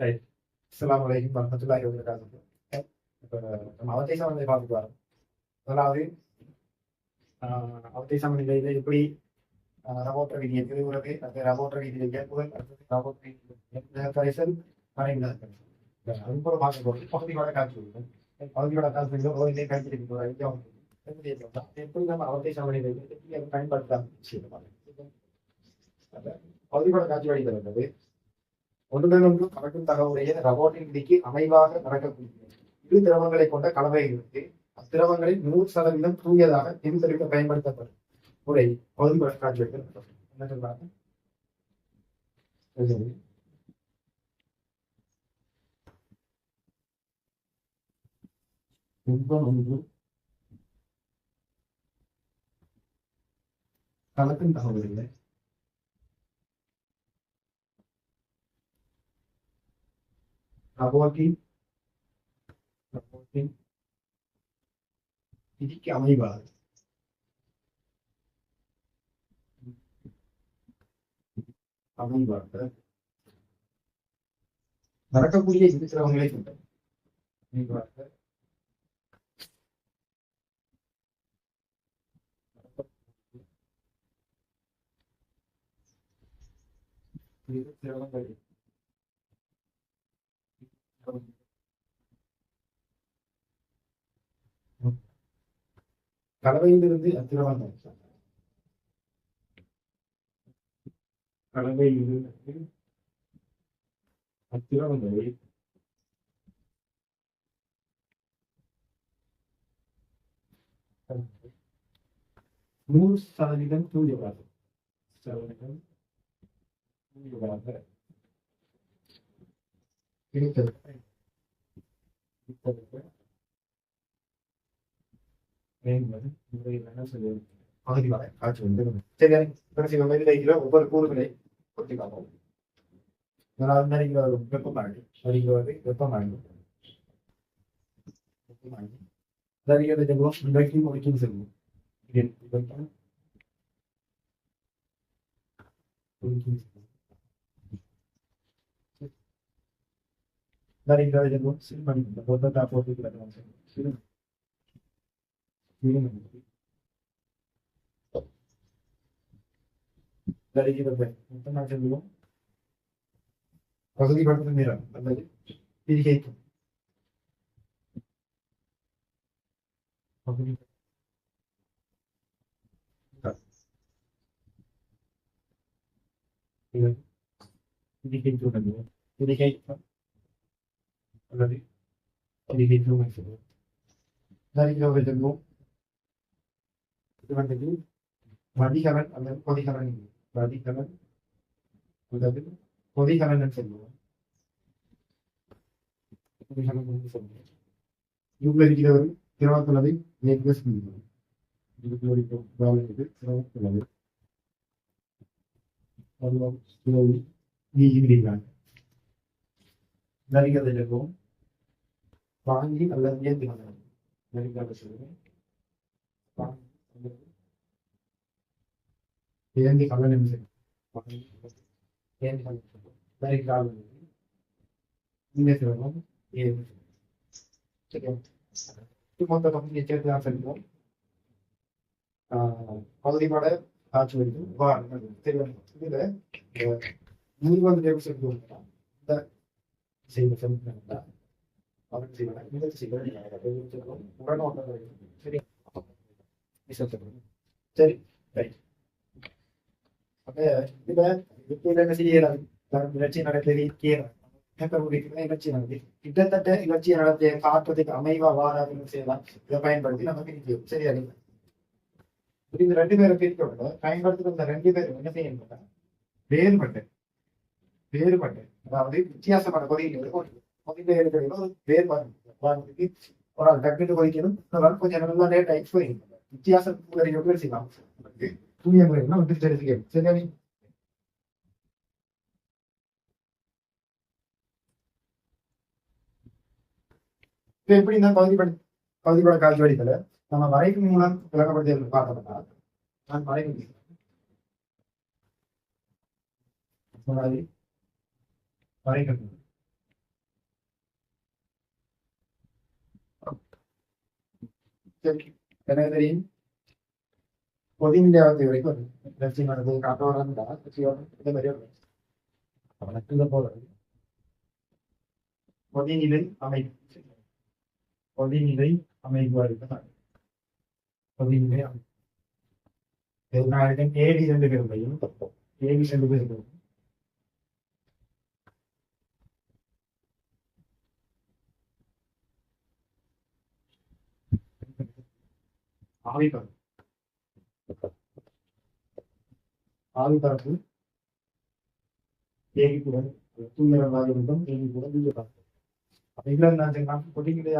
Right அஸ்ஸலாமு அலைக்கும் வரமத்துல்லாஹி வபரகாத்துஹு இப்போ நம்ம அவத்தை சமநிலை பார்த்துட்டு வரோம் அதாவது அவத்தை சமநிலையில் எப்படி ஆஹ், ரவோற்ற விதியை திருவுறது அடுத்து ரவோற்ற விதியில் இயல்புகள் அடுத்தது ரவோற்ற விதியில் கரைசல் மறைவில்லாத அது போல பார்க்க போது பகுதியோட காட்சி பகுதியோட காட்சி இருக்கும் பகுதியிலே காட்சி இருக்கும் ஐடியா எப்படி நம்ம அவத்தை சமநிலை எப்படி அதை பயன்படுத்தலாம் பகுதியோட காட்சி வழிகள் என்பது ஒன்றுடனொன்று கலக்கும் தகவலுடைய ரவோட்டின் விதிக்கு அமைவாக நடக்கக்கூடிய இரு திரவங்களை கொண்ட கலவைகளுக்கு அத்திரவங்களில் நூறு சதவீதம் தூயதாக பிரித்தெடுக்க பயன்படுத்தப்படும். முறை பகுதி காட்சிகள் என்ன சொல்றாங்க? தகவல் இல்லை. ஒன்று கலக்கும் தகவல்களை ரவோட்டின் ரவோட்டின் விதிக்கு அமைவாக அமைவாக நடக்கக்கூடிய இரு திரவங்களை கொண்ட அமைவாக இரு திரவங்களை கலவையிலிருந்து அத்திரவங்கள் கலவையிலிருந்து அத்திரவங்களை நூறு சதவீதம் தூயவாதம் சதவீதம் தூயவாக இருத்தல் இருத்தலுக்கு என்பது முறையில் என்ன சொல்லுவது பகுதி வரை காட்சி வந்து சரி கடைசி வகையில் ஒவ்வொரு கூறுகளை பொருத்தி பார்ப்போம். முதலாவது நடிக்கிறது வெப்பமானி. நடிக்கிறது வெப்பமானி. வெப்பமானி. நடிக்கிறது சொல்லுவோம் இவைக்கும் ஒழிக்கும் சொல்லுவோம் இது இவைக்கும் ஒழிக்கும் சொல்லுவோம் நடிக்கிறது சொல்லுவோம் சிறுமணி. இந்த பொத்தத்தா போட்டு கிடக்கிறோம் சிறு சிறுமணி நடிக்கிறது மொத்தம் நான் சொல்லுவோம் பகுதிப்படுத்தும் நிறம் அல்லது பிரிகைக்கும் பகுதி இது பிரிகைக்கும் அல்லது பிரிகைக்கும் அல்லது பிரிகைக்கும் சொல்லுவோம் நடிக்கிறது சொல்லுவோம் இது வந்து வடிகலன் அல்லது கொதிகலன் வடிகலன் அல்லது கொதிகலன் சொல்லுவோம். கொதிகலன் என்று சொல்லுவோம். இவ்வளவு இருக்கிறவர் திரவத்துள்ளதை நேற்று சொல்லுவோம் இதுக்கு ஒரு இது திரவத்துள்ளது நரிகதை வாங்கி அல்லது ஏற்றுக்கணும் நரிகதை சொல்லுவேன் வாங்கி அல்லது ஏந்தி கலன் என்று வாங்கி ஏந்தி கலன் நரிகால் இங்கே சொல்லணும் ஏழு சரியா மொத்த பகுதியை சேர்த்து தான் சொல்லுவோம் பகுதிப்பட ஆட்சி வரைக்கும் தெரியும் இதுல நூறு வந்து எப்படி சொல்லுவோம் இந்த செய்வ சொல்லுங்க அவருக்கு செய்வன இந்த செய்வன சரி ரைட் அப்ப இதுல இப்ப என்ன செய்யலாம் இலட்சியம் நடத்தது இலட்சியம் கிட்டத்தட்ட இலட்சியம் நடத்திய காற்றத்துக்கு அமைவா வாராதுன்னு செய்யலாம். இதை பயன்படுத்தி நம்ம பிரிக்கிறோம் சரியா இல்லை இது ரெண்டு பேரை பிரிக்க பயன்படுத்துகிற இந்த ரெண்டு பேரும் என்ன செய்யணும் வேறுபட்டு வேறுபட்டு அதாவது வித்தியாசமான கொதிகள் கொதிக்க இருக்கிறது வேறுபாடு ஒரு ஆள் டக்குன்னு கொதிக்கணும். இன்னொரு கொஞ்சம் நல்லா லேட் ஆகி போயிருக்கும் வித்தியாச யோகங்கள் செய்யலாம் தூய முறைன்னா வந்து தெரிஞ்சுக்கணும் சரியா நீ எப்படி இந்த பகுதி படி பகுதியோட காட்சி வடிக்கல நம்ம வரைக்கும் மூலம் விளக்கப்படுத்தி பார்த்தோம்னா நான் வரைக்கும் Thank you. எனக்கு தெரியும். பொது இந்தியா வந்து வரைக்கும் ஒரு லட்சியம் நடந்தது காட்டோரம் லட்சியம் இந்த மாதிரி ஒரு அவனுக்கு போல பொதுநிலை அமைப்பு. பொதுநிலை அமைப்பு இருக்கு பொதுநிலை அமைப்பு. நான் ஏடி ரெண்டு பேருடையும் ஏடி ரெண்டு பேருடையும் ஆவிபரப்பு ஆவிபரப்பு ஏகிப்புடன் தூயரமாக இருந்தும் ஏகிப்புடன் தூயப்பரப்பு அப்ப இதுல நான் சொன்னா பொடிகளே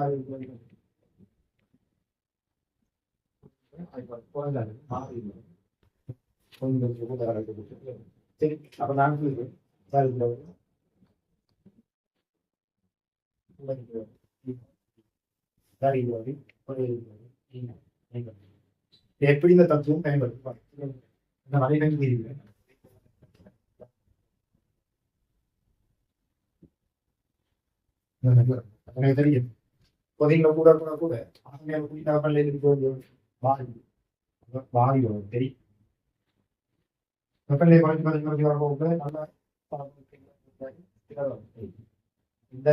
கொஞ்சம் சரி அப்ப நான் சொல்லுவேன். சார் இதுல சார் இது வந்து ஒரு எப்படி இந்த தத்துவம் பயன்படுத்துவாங்க இந்த மலைகள் மீறி எனக்கு தெரியும். கூட கூட கூட இருக்கிற வாயு வாயு தெரியும். வெப்பநிலை நல்லா இந்த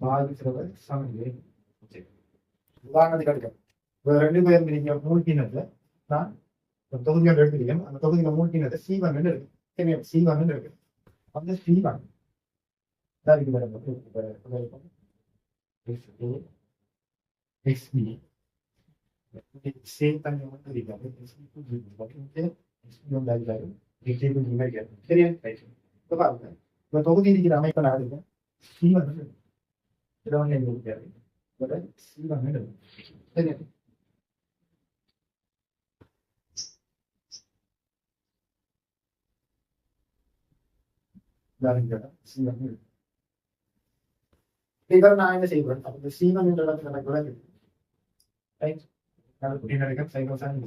வாயு சிலவர் சமையல் உதாரணத்துக்கு எடுக்க இப்ப ரெண்டு பேர் நீங்க மூழ்கினது நான் ஒரு தொகுதியோட எடுத்துக்கிறேன் அந்த தொகுதியில மூழ்கினது சி ஒன் இருக்கு சரியா சி ஒன் இருக்கு அந்த சி ஒன் தொகுதி இருக்கிற அமைப்பை நான் சி ஒன் சி ஒன் சரியா இவர் நான் என்ன செய்வேன் அப்ப சீமன் என்ற இடத்துல எனக்கு விளங்கு ரைட் நடக்கும் சைக்கோசான்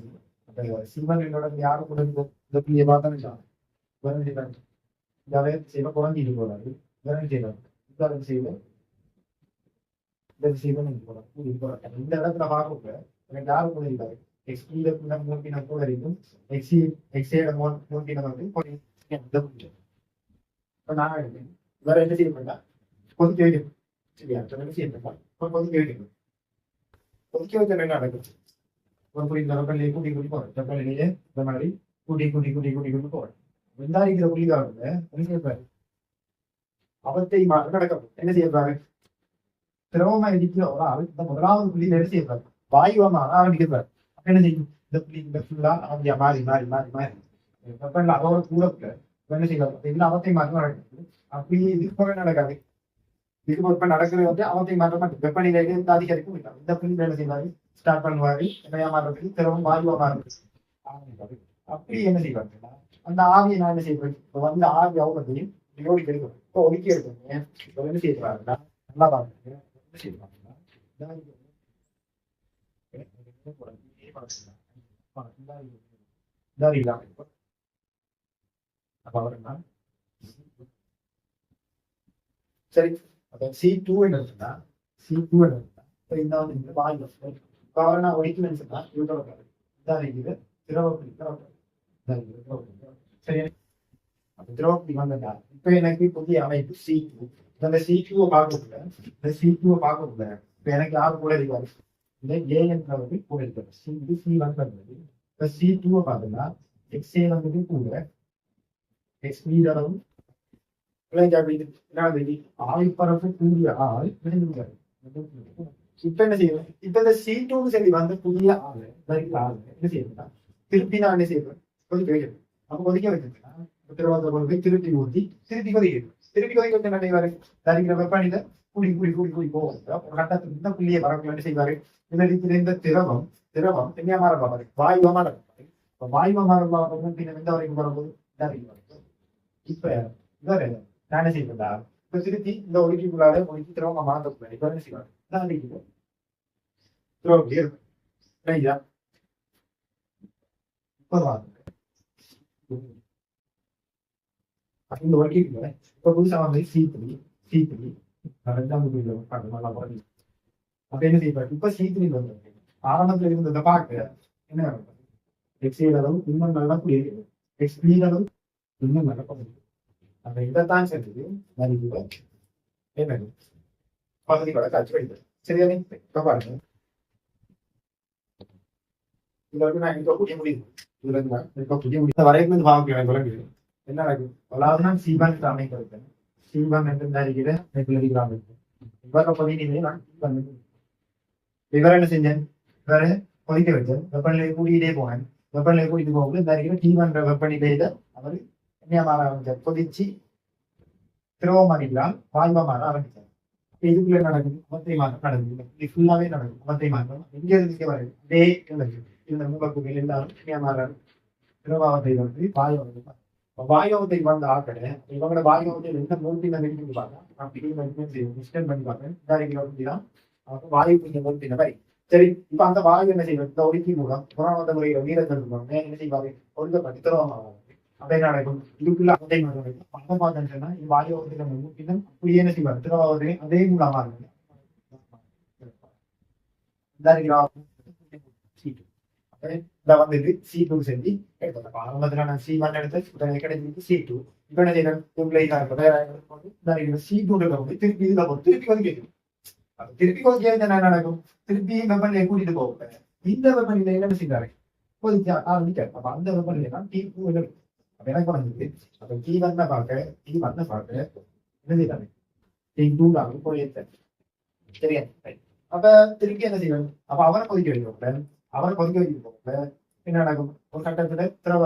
அப்ப சீமன் என்ற இடத்துல யாரும் கூட இந்த இந்த புள்ளியை பார்த்தா விளங்கிட்டாங்க இதாவே செய்வ குழந்தைக்கு போறாரு விளங்கி செய்வாங்க இதாவே செய்வ இந்த சீமன் போறாங்க இந்த இடத்துல பார்க்க எனக்கு யாரும் கூட இல்லை? எக்ஸ்பீல கூட மூர்த்தின கூட இருக்கும். எக்ஸி எக்ஸேட மூர்த்தின வந்து இப்போ நான் எடுத்தேன் வேற என்ன செய்ய மாட்டேன்? கொதிக்க வைக்கணும் சரியா என்ன செய்ய மாட்டேன். கொதிக்க வைக்கணும் கொதிக்க வைக்க என்ன நடக்கும். ஒரு புள்ளி இந்த கூட்டி கூட்டி போறேன். வெப்பநிலையே இந்த மாதிரி கூட்டி கூட்டி கூட்டி கூட்டி கூட்டி போறேன். வெந்தாரிக்கிற புள்ளிக்காரங்க என்ன செய்யப்பாரு அவத்தை மாற்றம் நடக்கும் என்ன செய்யப்பாரு திரவமா இருக்கிற ஒரு ஆள் இந்த முதலாவது புள்ளியில என்ன செய்யப்பாரு வாயுவமா ஆரம்பிக்கிறார். அப்ப என்ன செய்யும்? இந்த புள்ளி இந்த ஃபுல்லா அவங்க மாறி மாறி மாறி மாறி. வெப்பம் அதோட கூட என்ன செய்யலாம் இல்ல அவத்தை மாற்றம் நடக்குது அப்படி இதுக்கு நடக்காது. இதுக்கு இப்ப நடக்கிறது வந்து அவத்தை மாற்ற மாட்டேன் வெப்பநிலையில இருந்து அதிகரிக்கும். இல்லை இந்த புள்ளி என்ன செய்வாரு? ஸ்டார்ட் பண்ணுவாரு. என்னையா மாறுறதுக்கு திரவம் வாயுவா மாறுறது. அப்படி என்ன செய்வாருன்னா அந்த ஆவியை நான் என்ன செய்வேன்? இப்ப வந்து ஆவி அவ்வளோதையும் ஓடி இப்போ ஒதுக்கி எடுக்கணும். இப்போ என்ன செய்யறாருன்னா நல்லா பாருங்க. சரி அப்ப சி டூ என்ன சி டூ என்ன இந்த வந்து இந்த வாயு காரணம் ஒழிக்கணும்னு சொன்னா இவ்வளோ இதான் இருக்குது திரவப்படி சரி அப்ப திரவப்படி வந்தா இப்ப எனக்கு புதிய அமைப்பு சி டூ அந்த சி டூவை பார்க்கக்கூட இந்த சி டூவை பார்க்கக்கூட இப்ப எனக்கு யாரு கூட இருக்காரு? இந்த ஏ வந்து கூட இருக்காரு. சி இது சி வந்தது இப்ப சி டூவை பார்த்தோம்னா எக்ஸ் ஏ வந்து கூட எக்ஸ் மீதளவு ஆய்ப்பரப்பு கூடிய ஆள் விழுந்துருக்காரு இப்ப என்ன செய்யணும்? இப்ப இந்த சி டூக்கு சரி வந்த புதிய ஆளு ஆளு என்ன செய்யணும்னா திருப்பி நான் என்ன செய்யணும்? கொதிக்க வைக்கணும் அப்ப கொதிக்க வைக்கணும்னா உத்தரவாத கொண்டு போய் திருப்பி ஊற்றி திருப்பி கொதிக்கணும் திருப்பி கொதிக்க வச்சு என்ன செய்வாரு? தரிக்கிற வெப்பநிலை கூடி கூடி கூடி கூடி போகும். கட்டத்துக்கு இந்த புள்ளியை வரக்கூடிய என்ன செய்வாரு? இந்த இந்த திரவம் திரவம் என்ன மாற பார்ப்பாரு வாயுவா மாற இப்ப வாயுவா மாற பார்க்கணும் பின்ன எந்த வரைக்கும் வரும்போது இப்ப இவர் என்ன செய்யறா இப்ப திருத்தி இந்த ஒழுக்கிக்குள்ளார ஒழுக்கி திரவமா மாறக்கூடாது இப்ப என்ன செய்வாரு? தான் அடிக்குது திரவம் இருக்கும் ரைட்டா இப்ப வாங்க இந்த இருக்கேன் இப்போ புதுசாக வந்து சி த்ரீ சி த்ரீ ரெண்டாவது வீடியோ பார்க்க நல்லா பாருங்க அப்ப என்ன செய்யப்படும் இப்ப சி த்ரீ வந்து ஆரம்பத்தில் இருந்ததை பார்க்க என்ன நடக்கும்? எக்ஸ் அளவு இன்னும் நல்லா புரியுது எக்ஸ் பி அளவு இன்னும் நல்லா புரியுது அந்த இதைத்தான் செஞ்சது மதிப்பு என்ன? பகுதியோட காட்சி வடிவம் சரியா? இப்போ பாருங்க. இதுல வந்து நான் இப்ப புரிய முடியும் இதுல இருந்து நான் இப்ப புரிய முடியும் வரைக்கும் வந்து பார்க்க எனக்கு விளங்குது என்ன நடக்கும் அதாவது நான் சீபான் அமைக்க வைப்பேன் என்று அறிகிற ரெகுலரி கிராமம் இவர நான் சீபான் இவர் என்ன செஞ்சேன் இவர கொதிக்க வச்சேன் வெப்பநிலை கூடியிட்டே போனேன் வெப்பநிலை கூட்டிட்டு போகும்போது இந்த அறிகிற வெப்பநிலையில அவர் என்ன மாற ஆரம்பிச்சார் கொதிச்சு திரவமானிக்கலாம் வாய்வா மாற ஆரம்பிச்சார் இதுக்குள்ள நடக்குது? குமத்தை மாற்றம் நடக்குது. இது ஃபுல்லாவே நடக்கும் குமத்தை மாற்றம். எங்க இருந்து இங்க வருது இதே நடக்குது இந்த மூலக்குகள் எல்லாரும் என்ன மாறாரு திரவாவத்தை வந்து வாயுவத்தை வாயோதை வந்த ஆக்கட இவங்களோட வாயோதை எந்த மூர்த்தின வெடிக்கும் பார்த்தா அப்படி மிஸ்டன் பண்ணி பார்க்கறேன் இதாரிக்கு தான் வாயு கொஞ்சம் மூர்த்தின வரை. சரி இப்ப அந்த வாயு என்ன செய்வது இந்த ஒடுக்கி மூலம் புறநாத முறையில வீரர்கள் என்ன செய்வாரு? ஒடுக்கப்பட்டு திரவமாக அதே நடக்கும்? இதுக்குள்ள அதே மாதிரி நடக்கும் அந்த பார்த்தோம்னு சொன்னா இந்த வாயுவத்தை நம்ம மூர்த்தினம் அப்படியே என்ன செய்வார்? திரவாவதை அதே மூலமா இருக்கு சீட்டு. இதை வந்துட்டு சி டூ செஞ்சு எடுத்தோம் ஆரம்பத்தில் நான் சி ஒன் எடுத்து கிடைச்சிருக்கு சி டூ இப்போ என்ன செய்யறேன் உங்களை சி டூ வந்து திருப்பி இதில் போகும் திருப்பி வந்து கேட்கும் திருப்பி கொஞ்சம் என்ன நடக்கும் திருப்பி வெப்பநிலையை கூட்டிட்டு போகும் இந்த வெப்பநிலை என்ன செய்யறாரு கொதிக்க ஆரம்பிக்காரு அப்ப அந்த வெப்பநிலை தான் டீ டூ அப்ப எனக்கு வந்து அப்ப டீ வந்த பார்க்க டீ வந்த பார்க்க என்ன செய்யறாரு டீ டூ ஆகும் போயிருத்தேன் சரியா அப்ப திருப்பி என்ன செய்யணும் அப்ப அவரை கொதிக்க வைக்கணும் அவரை கொதிக்க வைக்க என்ன நடக்கும் ஒரு கட்டத்துல திரவ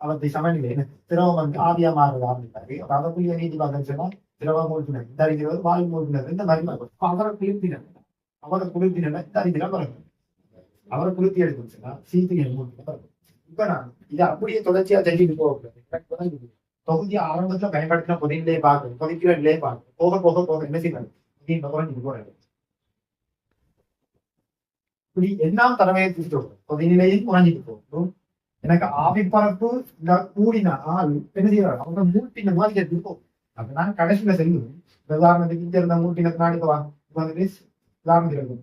அவத்தை சமநிலை திரவம் வந்து ஆவியா மாறுது ஆரம்பித்தாரு அப்ப அதை புள்ளிய நீதி பார்த்தா திரவ மூழ்கினர் தருகிறது வாயு மூழ்கினர் இந்த மாதிரி அவரை குளிர்த்தினர். அவரை குளிர்த்தினர் தருகிற பிறகு அவரை குளிர்த்தி எடுக்கணும் சொன்னா சீத்திகள் மூழ்கின இப்ப நான் இது அப்படியே தொடர்ச்சியா தெரிஞ்சுட்டு போகக்கூடாது தொகுதி ஆரம்பத்துல பயன்படுத்தின பொதினிலே பார்க்கணும் கொதிக்கிற நிலையை பார்க்கணும். போக போக போக என்ன செய்யணும் அப்படின்னு குறைஞ்சிட்டு போறாரு. இப்படி எல்லாம் தலைமையை திருத்தோம் கொதிநிலையும் குறைஞ்சிட்டு போகும் எனக்கு ஆவிப்பரப்பு இந்த கூடின என்ன அவங்க மூட்டின மாதிரி எடுத்துட்டு அப்ப நான் கடைசியில செல்லுவேன் உதாரணத்துக்கு இங்க இருந்த மூட்டின வாங்க உதாரணத்துக்கு இருக்கும்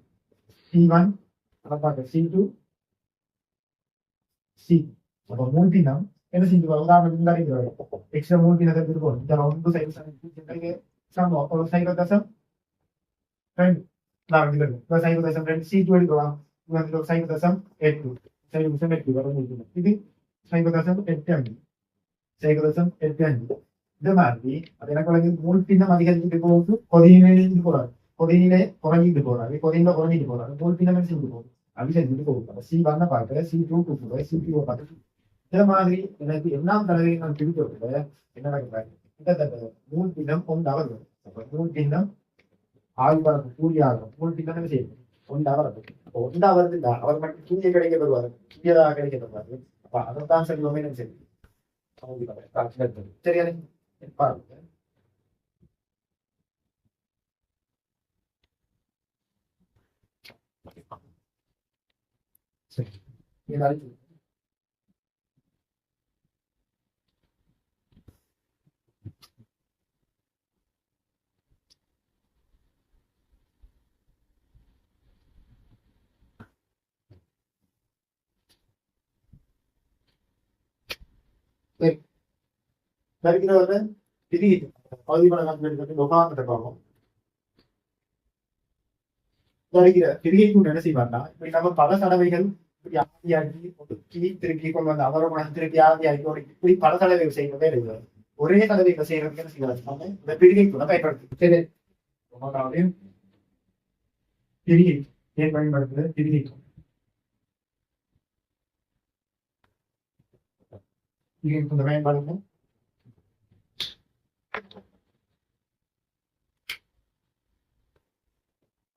C one C two C அப்ப மூட்டினம் என்ன செஞ்சு உதாரணத்துக்கு இந்த எக்ஸ்ட்ரா மூட்டினத்தை இந்த ஒன்று தசம் ரெண்டு உதாரணத்துக்கு இருக்கும் சைவ தசம் ரெண்டு சி டூ எடுக்கலாம் இவங்க சைவ தசம் எட்டு சைவ தசம் எட்டு வர முடியும் இது சைவ தசம் எட்டு அஞ்சு சைவ தசம் எட்டு அஞ்சு இந்த மாதிரி அது எனக்கு வந்து மூழ்பினம் அதிகரிச்சுட்டு போகுது கொதிநிலையிலிருந்து போறாரு கொதிநிலை குறைஞ்சிட்டு போறாரு கொதிநிலை குறைஞ்சிட்டு போறாரு மூழ்பினம் செஞ்சு போகுது அது செஞ்சுட்டு போகுது சி பண்ண பார்க்க சி டூ கூப்பிடுவேன் சி டூ பார்க்க இந்த மாதிரி எனக்கு எல்லாம் தடவை நான் திருப்பி விட என்ன நடக்கிறாரு கிட்டத்தட்ட மூழ்பினம் கொண்டு அவர் அப்ப மூழ்பினம் ஆய்வு பரப்பு கூடிய ஆகும் மூழ்பினம் என்ன செய்யும். ஒன்று அவர் ஒன்று அவருக்கு இல்லை அவர் மட்டும் கீழே கிடைக்க பெறுவார் தூயதாக கிடைக்க பெறுவார் அப்ப அதைத்தான் செல்வமே நம்ம சரி. சரியா பாருங்க. சரி. எல்லாரும் வருகிறவங்க திடீர் பகுதி முகாமிட்ட பார்ப்போம். வருகிற திரிகைக்கு என்ன செய்வார்னா இப்படி நம்ம பல தடவைகள் இப்படி ஆதியாகி ஒடுக்கி திருப்பி கொண்டு வந்து அவரோட திருப்பி ஆதியாகி ஒடுக்கி இப்படி பல தடவைகள் செய்யறதே இருக்கிறது ஒரே தடவைகளை செய்யறதுக்கு என்ன நம்ம இந்த பிரிகை கூட பயன்படுத்தி சரி. அதாவது பிரிகை ஏன் பயன்படுத்துறது? பிரிகை பிரிகை கொஞ்சம் பயன்படுங்க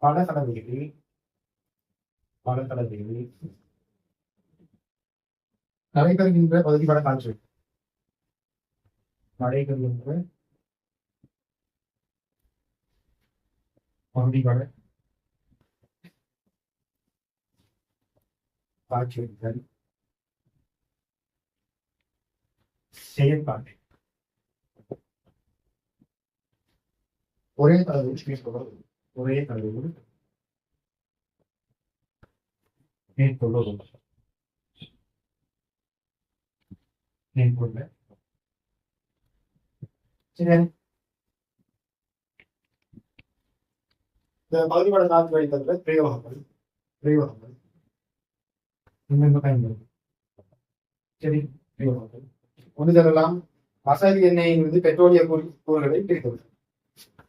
பல தடவைகளில் பல தடவைகளில் நடைபெறுகின்ற பகுதிப்பட காட்சி நடைபெறுகின்ற பகுதிப்பட காட்சிகள். செயற்பாடு. ஒரே தடவை ஒரே தடவையில் மேற்கொள்ள மேற்கொள்ள சரி இந்த பகுதிப்பட நாட்டு தவிர பிரயோகங்கள் பிரயோகங்கள். என்னென்ன பயன்படுது சரி பிரயோகங்கள். ஒன்று சொல்லலாம் வசதி எண்ணெயிலிருந்து பெட்ரோலிய கூறு கூறுகளை பிரித்துள்ளது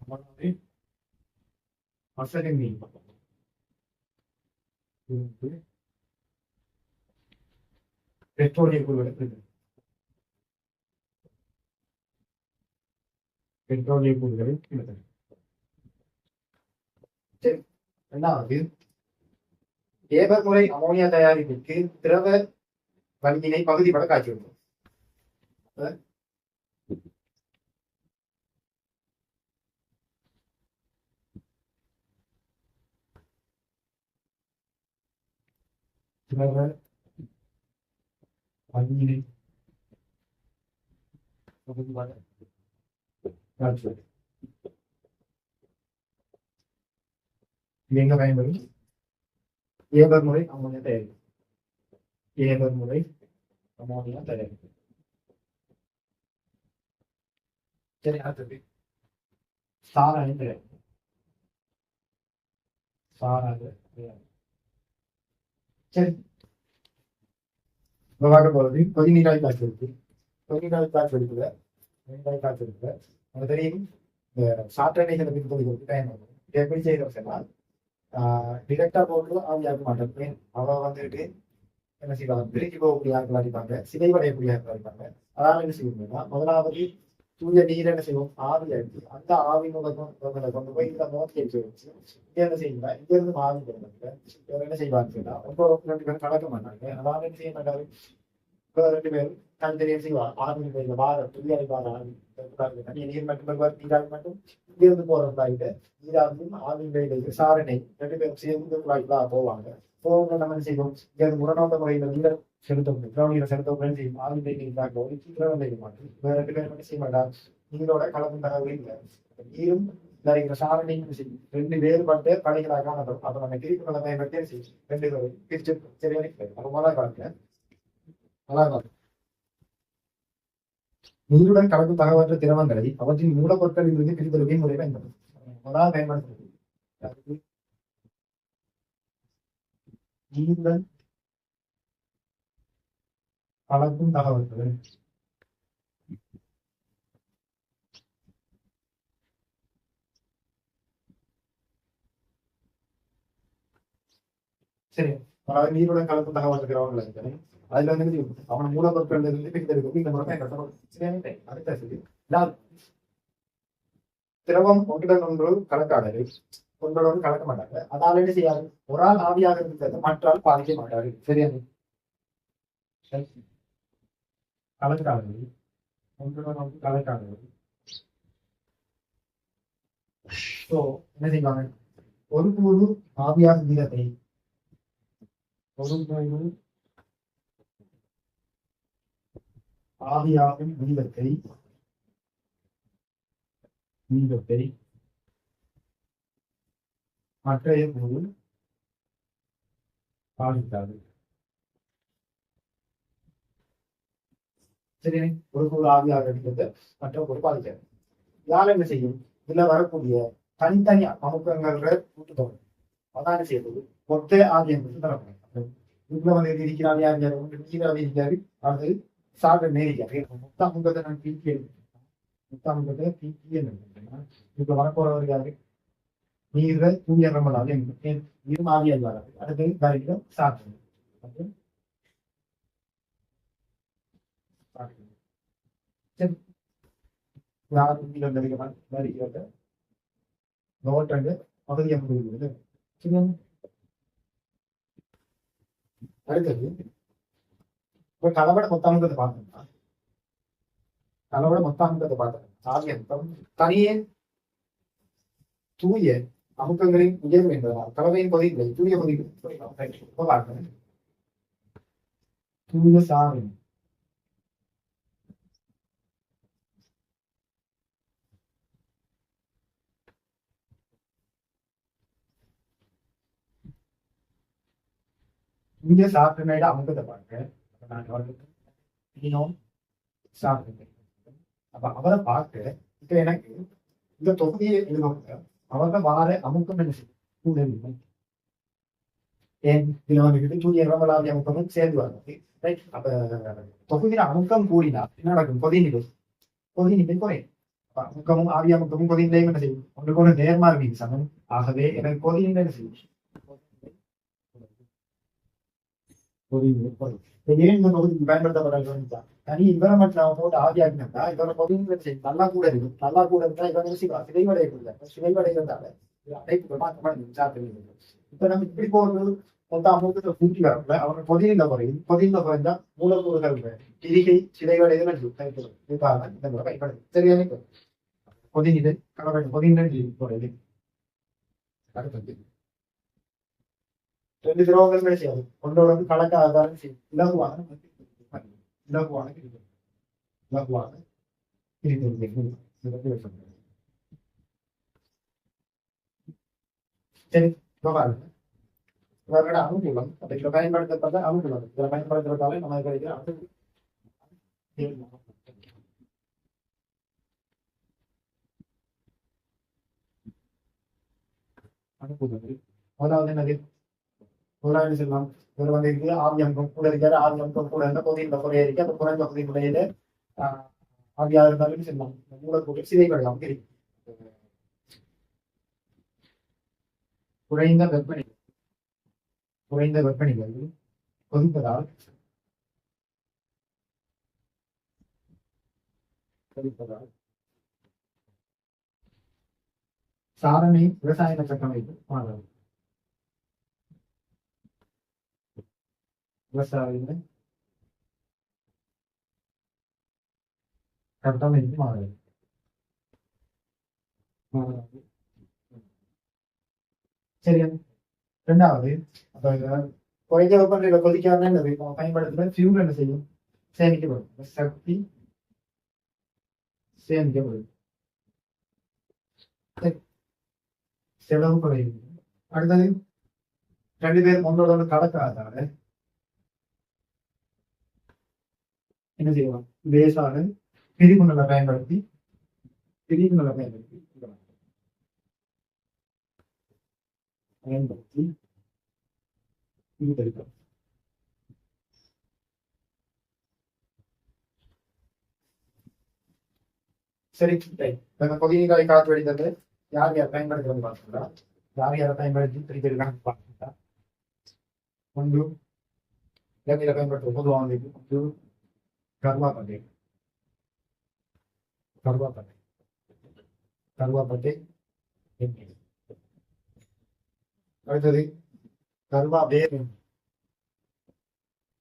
பெட்ரோலியம் மீன் இருந்து பெட்ரோலிய கூறுகளை சரி ரெண்டாவது ஏபர் அமோனியா தயாரிப்புக்கு திரவ வலியினை பகுதி காய்ச்சியுள்ளது திரவ வலியினை பகுதிப்பட எங்க பயன்படும் ஏபர் முறை அமோனியா தயாரிப்பு ஏபர் முறை அமோனியா தயாரிப்பு சரி அடுத்தது. சாராயம் தயாரிப்பு சாராய தயாரிப்பு சரி. இப்போ பார்க்க போகிறது கொதிநீராய் காய்ச்சல் இருக்கு. கொதிநீராய் காய்ச்சல் இருக்குல்ல கொதிநீராய் காய்ச்சல் இருக்குல்ல உங்களுக்கு தெரியும் இந்த சாற்றெண்ணெய்களை பின்பற்றி கொடுத்து டைம் ஆகும் இதை எப்படி செய்யறோம் சொன்னால் டிரெக்டாக போட்டு ஆவியாக மாட்டேன் அவ வந்துட்டு என்ன செய்வாங்க? பிரிஞ்சு போகக்கூடிய ஆட்கள் அடிப்பாங்க சிதைவடையக்கூடிய ஆட்கள் அடிப்பாங்க அதாவது என்ன செய்யணும்னா முதலாவது தூய நீர் என்ன செய்வோம். ஆவி அடிச்சு அந்த ஆவி மூலகம் கொண்டு போய் இந்த மோத்தி எடுத்து வச்சு இங்க என்ன செய்யுங்களா இங்க இருந்து ஆவி கொடுங்க இவர் என்ன செய்வாங்க சொன்னா ரொம்ப ரெண்டு பேரும் கலக்க மாட்டாங்க. அதாவது என்ன செய்ய மாட்டாரு ரெண்டு பேரும் தனித்தனியா செய்வாங்க ஆவி இந்த வாரம் துணி அடிப்பாங்க ஆவி நீர் மட்டும் வருவார் நீராவி மட்டும் இங்கிருந்து இருந்து போறவங்க நீராவியும் ஆவி வேலை ரெண்டு பேரும் சேர்ந்து குழாய்க்குள்ள போவாங்க. போவாங்க நம்ம என்ன செய்வோம்? இங்கிருந்து முரணாந்த முறையில நீரை செலுத்தும் திரவநீரை செலுத்தும் என்ன செய்யும் ஆவி வேலை இதாக்கும் திரவம் செய்ய மாட்டோம். வேற ரெண்டு பேரும் என்ன செய்ய மாட்டார் நீரோட கலந்து தகவல் இல்லை. நீரும் நிறைய விசாரணையும் செய்யும்? ரெண்டு வேறுபட்ட படைகளாக காணப்படும் அப்ப நம்ம கிரிக்கு நிலைமை பற்றி செய்யும்? ரெண்டு பேரும் பிரிச்சு சரியான அப்ப தான் காட்டுறேன் அதான் நீருடன் கலந்து தகவற்ற திரவங்களை அவற்றின் மூலப்பொருட்களில் இருந்து பிரித்தெடுக்கும் முறை பயன்படுத்தும். முதலாவது பயன்படுத்துறது நீருடன் கலக்கும் தகவல்கள். சரி. அதாவது நீருடன் கலக்கும் தகவல் திரவங்கள் அதுல வந்து அவன் மூலப்பொருட்கள் இருந்து இந்த முறை அடுத்த திரவம் ஒன்றுடன் ஒன்று கலக்காதது. ஒன்றோடு கலக்க மாட்டாங்க. அதால என்ன செய்யாது? ஒரு ஆள் ஆவியாக இருக்கிறது மற்றால் பாதிக்க மாட்டாரு சரியா? கலக்காதது. ஒன்றுடன் ஒன்று கலக்காதது. ஸோ என்ன செய்வாங்க? ஒரு குழு ஆவியாக வீரத்தை ஒரு குழு ஆவியாகும் வீதத்தை வீதத்தை மற்றைய போது பாதிக்காது. சரி ஒரு கூறு ஆவியாக இருக்கிறது. மற்ற ஒரு பாதிக்காது. யார் என்ன செய்யும்? இதுல வரக்கூடிய தனித்தனி அமுக்கங்கள கூட்டுத்தொகை அதான் என்ன செய்யுது மொத்த ஆவியம் தரப்படும் இதுல வந்து இருக்கிறார்? யார் யார் ஒன்று நீராவி இருக்காரு அடுத்தது சாதனை நேரிக்காரு மொத்த அமுகத்தை நான் பிபி மொத்த அமுகத்தை பிபி இப்ப வரப்போறவர் யாரு? நீர தூய ரமலால் நீரும் ஆவியால் வராது அடுத்தது வேற சாதனை அடுத்தது ఇప్పుడు కలబడి మొత్తానికి బాధ కలబడి మొత్తానికి బాధ ఆద్యంతం തനിയെ തൂയെ അമുക്കെങ്കിലും ഉയരം വേണ്ടതാണ് കലവയും പതിയില്ല തൂയ പതിയില്ല തൂയ സാറിന് തൂയ സാറിനായിട്ട് അമുക്കത്തെ പാട്ട് பார்க்க அப்ப இன்னும் அப்ப அவரை பார்த்து இப்ப எனக்கு இந்த தொகுதியை எழுதுவாங்க. அவங்க வார அமுக்கம் என்ன செய்யும்? ஏன்? இதுல வந்துட்டு தூய இரவலாதி அமுக்கமும் சேர்ந்து வருது ரைட் அப்ப தொகுதியில அமுக்கம் கூடினா என்ன நடக்கும்? பொதிநிலை பொதிநிலை குறையும் அமுக்கமும் ஆவி அமுக்கமும் கொதிநிலையும் என்ன செய்யும்? ஒன்றுக்கு ஒன்று நேர்மாறு மீது சமம். ஆகவே எனக்கு பொதிநிலை என்ன செய்யும் கொதிநிலை குறையும் இப்ப ஏன் இந்த தொகுதிக்கு தனி. இவரை மட்டும் போட்டு ஆவியாக்கினா இவரை கொதிநிலை நல்லா கூட இருக்கும் நல்லா கூட இருந்தா இவங்க சிதைவடையக்கூடாது சிதைவடைகிறதால அடைப்பு மாற்றமான சாப்பிட்டு இப்ப நம்ம இப்படி போறது மொத்தம் அமுகத்தை கூட்டி வரல அவங்க பொதியில குறையும் பொதியில குறைந்தா மூலக்கூறுகள் கிரிகை சிதைவடைதல் இதுக்காக இந்த முறை பயன்படுது சரியான பொதிநிலை கடமை பொதிநிலை குறையுது அடுத்தது ரெண்டு திரவங்கள் செய்யாது ஒன்றோட வந்து கலக்காதான் செய்யும் இலகுவான இலகுவான கிரிகள். இலகுவான கிரிகள். சரி இப்ப பாருங்க இவர்களோட அனுகூலம் அப்ப இதுல பயன்படுத்தப்பட்ட அனுகூலம் இதுல பயன்படுத்துறதால நம்ம கிடைக்கிற அனுகூலம் அனுகூலங்கள் முதலாவது என்னது முதலாவது சொல்லலாம் இவர் வந்து இருக்கு ஆவி அங்கம் கூட இருக்காரு. ஆவி அங்கம் கூட இருந்த பகுதியில் குறைய இருக்கு அந்த குறைந்த பகுதி முறையில ஆவியாக இருந்தாலும் செல்லம் மூலக்கூட்டு சிதைவடையாம இருக்கு குறைந்த வெப்பநிலை. குறைந்த வெப்பநிலை கொதிப்பதால் கொதிப்பதால் சாரணை விவசாய கட்டமைப்பு மாறும் விவசாய கட்டமைப்பு மாறும் சரியா ரெண்டாவது அப்ப குறைந்த வெப்பநிலையில கொதிக்காம என்னது நம்ம ஃபியூல் என்ன செய்யும் சேமிக்கப்படும் சக்தி சேமிக்கப்படும் செலவு குறையும் அடுத்தது ரெண்டு பேரும் ஒன்றோட ஒன்று என்ன செய்யலாம் லேசான பிரிவுகளை பயன்படுத்தி பிரிவுகளை பயன்படுத்தி பயன்படுத்தி ஈடுபடுத்தலாம் சரி ரைட் நம்ம பகுதிகளை காத்து வெடித்தது யார் யார் பயன்படுத்துறது பார்த்துக்கலாம் யார் யாரை பயன்படுத்தி திருப்பி கணக்கு பார்த்துக்கலாம் ஒன்று இலங்கையில பயன்படுத்தும் பொதுவாக ஒன்று கருவாப்பட்டை கருவாப்பட்டை கருவாப்பட்டை எண்ணெய் அடுத்தது கருவா வேர் எண்ணெய்.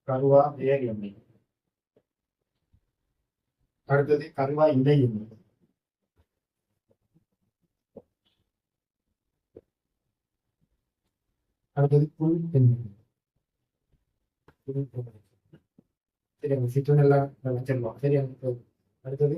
கருவா வேர் எண்ணெய் அடுத்தது கருவா இலை எண்ணெய் அடுத்தது புல் எண்ணெய் புல் எண்ணெய். சரி அந்த சிற்றுன் எல்லாம் நான் வச்சிருக்கோம் சரி அடுத்தது அடுத்தது